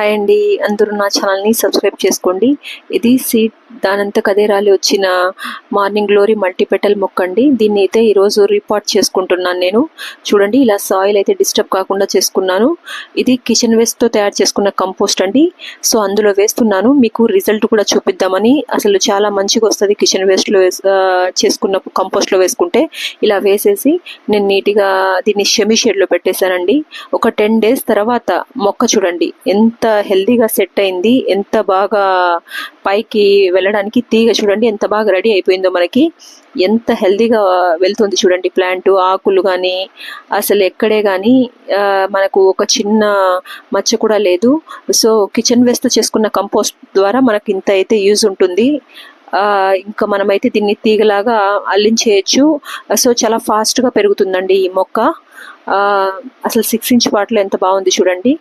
Hi అండి. అందరూ నా ఛానల్ని సబ్స్క్రైబ్ చేసుకోండి. ఇది సీట్ దానంతకు అదే రాలి వచ్చిన మార్నింగ్ గ్లోరీ మల్టీపెటల్ మొక్క అండి దీన్ని అయితే ఈరోజు రిపోర్ట్ చేసుకుంటున్నాను నేను. చూడండి ఇలా సాయిల్ అయితే డిస్టర్బ్ కాకుండా చేసుకున్నాను. ఇది కిచెన్ వేస్ట్తో తయారు చేసుకున్న కంపోస్ట్ అండి. సో అందులో వేస్తున్నాను. మీకు రిజల్ట్ కూడా చూపిద్దామని. అసలు చాలా మంచిగా వస్తుంది కిచెన్ వేస్ట్లో చేసుకున్న కంపోస్ట్లో వేసుకుంటే. ఇలా వేసేసి నేను నీట్గా దీన్ని షెమి షేడ్లో పెట్టేశానండి. ఒక టెన్ డేస్ తర్వాత మొక్క చూడండి. ఎంత హెల్దీగా సెట్ అయింది ఎంత బాగా పైకి వెళ్ళడానికి తీగ చూడండి ఎంత బాగా రెడీ అయిపోయిందో మనకి. ఎంత హెల్దీగా వెళ్తుంది చూడండి ప్లాంట్ ఆకులు కానీ అసలు ఎక్కడే కానీ మనకు ఒక చిన్న మచ్చ కూడా లేదు. సో కిచెన్ వేస్ట్ చేసుకున్న కంపోస్ట్ ద్వారా మనకి ఇంత అయితే యూజ్ ఉంటుంది. ఇంకా మనమైతే దీన్ని తీగలాగా అల్లించేయచ్చు. సో చాలా ఫాస్ట్గా పెరుగుతుందండి ఈ మొక్క. అసలు సిక్స్ ఇంచ్ పాటలో ఎంత బాగుంది చూడండి.